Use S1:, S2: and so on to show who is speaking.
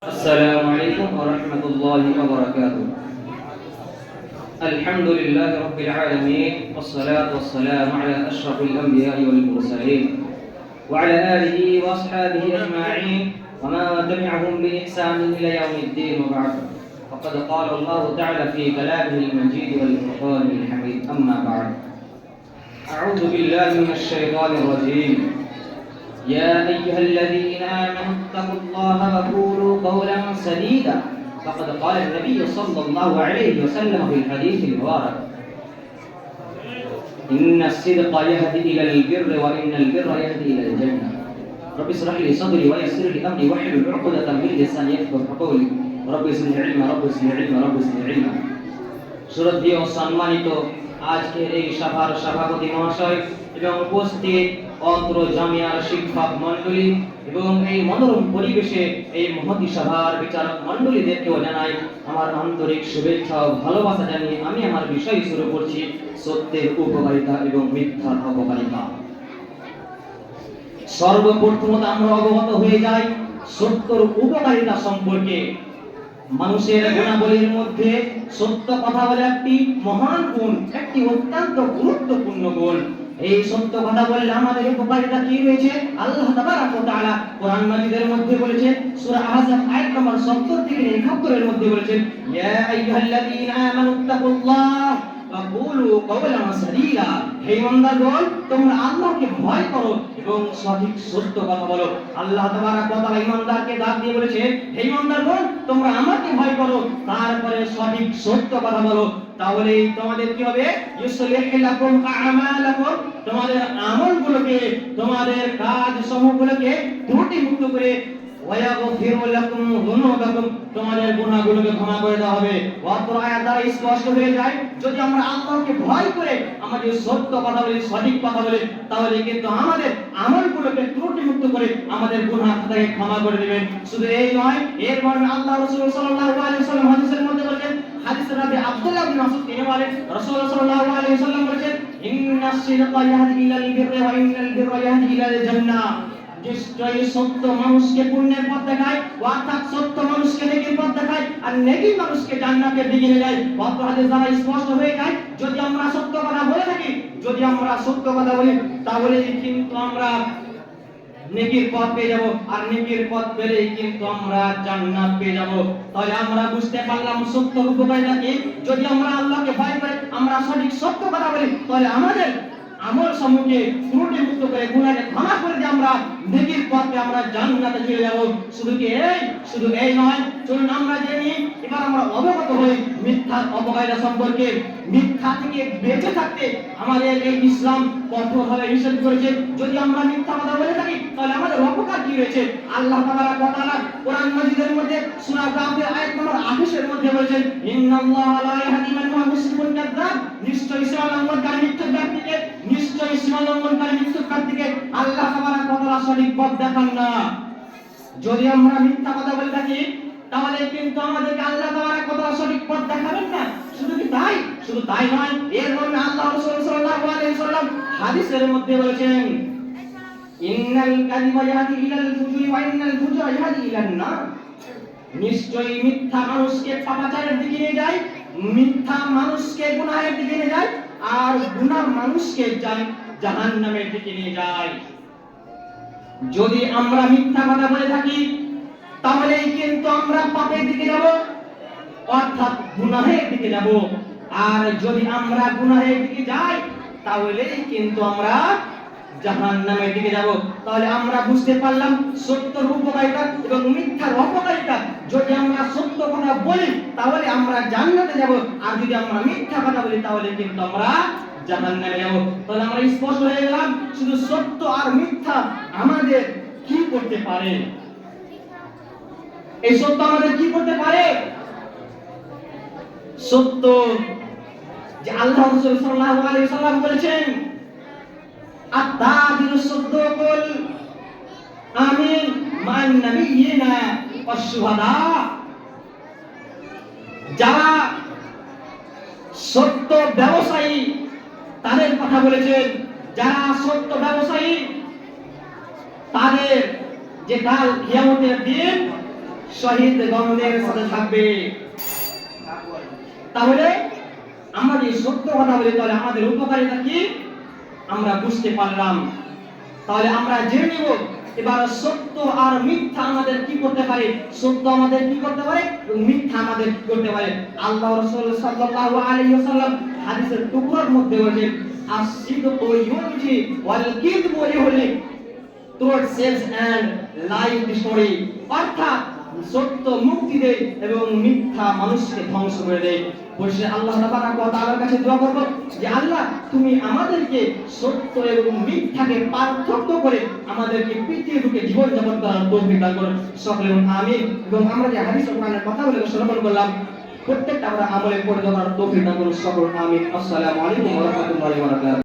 S1: السلام عليكم ورحمة الله وبركاته. الحمد لله رب العالمين والصلاة والسلام على أشرف الأنبياء والمرسلين وعلى آله وأصحابه أجمعين وما تبعهم بإحسان إلى يوم الدين وبعد. فقد قال الله تعالى في كلامه المجيد والفرقان الحميد. أما بعد أعوذ بالله من الشيطان الرجيم. يا أيها الذين آمنوا اتقوا الله وقولوا قولا سديدا فقد قال النبي صلى الله عليه وسلم في الحديث المبارك إن الصدق يهدي إلى البر وإن البر يهدي إلى الجنة رب اشرح لي صدري ويسر لي أمري واحلل عقدة من لساني يفقهوا قولي رب زدني علما رب زدني علما رب زدني علما শ্রদ্ধেয় সম্মানিত আজকের এই সভার সভাপতি মহাশয় এবং উপস্থিত অন্ত্র জামিয়ার শিক্ষক মন্ডলী এবং এই মনোরম পরিবেশে এই মহতি সভার বিচারক মণ্ডলীদেরকেও জানাই আমার আন্তরিক শুভেচ্ছা ও ভালোবাসা জানিয়ে আমি আমার বিষয় শুরু করছি, সত্যের উপকারিতা এবং মিথ্যার অপকারিতা। সর্বপ্রথমত আমরা অবগত হয়ে যাই সত্যর উপকারিতা সম্পর্কে। মানুষের গুণাবলীর মধ্যে সত্য কথা বলে একটি মহান গুণ, একটি অত্যন্ত গুরুত্বপূর্ণ গুণ। এই সত্য কথা বললে আমাদের উপকারিতা কি রয়েছে? আল্লাহ তাবারাক ওয়া তাআলা কোরআন মাজিদের মধ্যে বলেছেন সূরা আহজাব আয়াত নম্বর 70 থেকে 71 এর মধ্যে বলেছেন, ইয়া আইয়ুহাল্লাযীনা আমানুত্তাকুল্লাহ হে ইমানদারগণ তোমরা আল্লাহকে ভয় করো এবং সঠিক সত্য কথা বলো। আল্লাহ তাআলা ইমানদারকে ডাক দিয়ে বলেছে, হে ইমানদারগণ, তোমরা আমাকে ভয় করো, তারপরে সঠিক সত্য কথা বলো। তাহলে তোমাদের কি হবে? ইউসলিহ লাকুম আ'মালাকুম। তোমাদের আমলগুলোকে, তোমাদের কাজ সমূহগুলোকে ত্রুটি মুক্ত করে ওয়ায়াগফির লাকুম যুনুবাকুম। তোমাদের গুনাহগুলোকে ক্ষমা করে দেওয়া হবে। অপর আয়াত দ্বারা স্পষ্ট হয়ে যায়, যদি আমরা আল্লাহকে ভয় করে আমাদের সত্য কথা বলি, সঠিক কথা বলি, তাহলে কিন্তু আমাদের আমলগুলোকে ত্রুটি মুক্ত করে আমাদের গুনাহ খাতাকে ক্ষমা করে দিবেন। শুধু এই নয় এর মর্মে আল্লাহ রাসূল সাল্লাল্লাহু আলাইহি ওয়াসাল্লাম হাদিসের মধ্যে বলেন হাদিসের নবী আব্দুল্লাহ বিন মাসউদ, তিনি বলেন, রাসূল সাল্লাল্লাহু আলাইহি ওয়াসাল্লাম বলেন ইন্নাস সিদকা ইয়াহদি ইলাল বিররি ওয়া ইন্নাল বিররা ইয়াহদি ইলাল জান্নাহ। নিশ্চয়ই সত্য মানুষকে পুণ্যের পথ দেখায়, অর্থাৎ সত্য মানুষকে নেকির পথ দেখায়, আর নেকি মানুষকে জান্নাতের দিকে নিয়ে যায়। হাদিস দ্বারা স্পষ্ট হয়ে যায়, যদি আমরা সত্য কথা বলে থাকি, যদি আমরা সত্য কথা বলি, তাহলে কিন্তু আমরা নেকির পথ পেয়ে যাব, আর নেকির পথ পেলেই কিন্তু আমরা জান্নাত পেয়ে যাব। তাহলে আমরা বুঝতে পারলাম সত্য উপকারিতা কি? যদি আমরা আল্লাহকে ভয় করে, আমরা সঠিক সত্য কথা বলি, তাহলে আমাদের আমল সমূহকে ত্রুটি মুক্ত করে গুনাহকে ক্ষমা করে দিয়ে আমরা নেকির পথে আমরা জান্নাতে চলে যাব। শুধু কি এই? শুধু এই নয়, চলুন আমরা জেনে এবার আমরা অবগত হই মিথ্যার অপকারিতা সম্পর্কে। মিথ্যা থেকে বেঁচে থাকতে আমাদের এই ইসলাম কঠোরভাবে নিষেধ করেছে। যদি আমরা মিথ্যা কথা বলে থাকি, তাহলে আমাদের অপকার কি রয়েছে? আল্লাহ তাআলা কথা কোরআন মাজিদের মধ্যে সূরা গাফির আয়াত নম্বর 28 এর মধ্যে বলেছেন, ইন্নাল্লাহা লা ইয়াহদি মান হুয়া নিশ্চয়ই ইসলাম লঙ্ঘনকারী মিথ্যাবাদীকে নিশ্চয়ই ইসলাম লঙ্ঘনকারী মিথ্যাবাদীকে আল্লাহ তাআলা কথা সঠিক পথ দেখান না। যদি আমরা মিথ্যা কথা বলে থাকি, তাহলে কিন্তু আমাদেরকে আল্লাহ তাআলা কথা সঠিক পথ দেখাবেন না। শুধু কি তাই? শুধু তাই নয়, এর মধ্যে আল্লাহ রাসূল সাল্লাল্লাহু আলাইহি ওয়াসাল্লাম হাদিসের মধ্যে বলেছেন, ইন্নাল কাযিবা ইয়াহদি ইলাল ফুজুরি ওয়া ইন্নাল ফুজুরা ইয়াহদি ইলান নিশ্চয়ই মিথ্যা মানুষকে পাপাচারের দিকে নিয়ে যায় মিথ্যা মানুষকে গুনাহের দিকে নিয়ে যায় আর গুনাহ মানুষকে যায় জাহান্নামের দিকে নিয়ে যায়। যদি আমরা মিথ্যা কথা বলে থাকি, তাহলেই কিন্তু আমরা পাপের দিকে যাব, অর্থাৎ গুনাহের দিকে যাব। আর যদি আমরা গুনাহের দিকে যাই, তাহলেই কিন্তু আমরা জাহান্নামের দিকে যাব। তাহলে আমরা বুঝতে পারলাম সত্যর উপকারিতা এবং মিথ্যার অপকারিতা। যদি আমরা সত্য কথা বলি তাহলে আমরা জান্নাতে যাব। আর যদি আমরা মিথ্যা কথা বলি, তাহলে কিন্তু আমরা জাহান্নামে যাব। তাহলে আমরা স্পষ্ট হয়ে গেলাম, শুধু সত্য আর মিথ্যা আমাদের কি করতে পারে? এই সত্য আমাদের কি করতে পারে? সত্য যে আল্লাহ রাসূল সাল্লাল্লাহু আলাইহি সাল্লাম বলেছেন সুদ্দুকুল আমিন মান নাবিয়িনা ওয়াস শুহাদা যারা সত্য ব্যবসায়ী, তাদের কথা বলেছেন, যারা সত্য ব্যবসায়ী, তাদের যে কাল কিয়ামতের দিন শহীদ গণদের সাথে থাকবে। তাহলে আমরা যে সত্য কথা বলি, তাহলে আমাদের উপকারিতা কি? আমরা বুঝতে পারলাম। তাহলে আমরা জেনে নিব এবার সত্য আর মিথ্যা আমাদের কি করতে পারে? সত্য আমাদের কি করতে পারে? এবং মিথ্যা আমাদের কি করতে পারে? আল্লাহ রাসূল সাল্লাল্লাহু আলাইহি ওয়াসাল্লাম হাদিসের টুকরোর মধ্যে বলেন আসিদকু ইউনজি ওয়াল কিযবু ইহলিক toward sales and life destroy অর্থাৎ সত্য মুক্তি দেয় এবং মিথ্যা মানুষকে ধ্বংস করে দেয়। বসে আল্লাহ তাআলার কাছে দোয়া করব যে, আল্লাহ, তুমি আমাদেরকে সত্য এবং মিথ্যাকে পার্থক্য করে আমাদেরকে পৃথিবীর বুকে জীবন যাপন করার তৌফিক দান করুন সকলে আমিন। এবং আমরা যে হাদিস কোরআনের কথাগুলো শ্রবণ করলাম, প্রত্যেকটা আমরা আমলে পরিণত করার তৌফিক দান করুন। সকলে আমিন। আসসালামু আলাইকুম ওয়া রাহমাতুল্লাহি ওয়া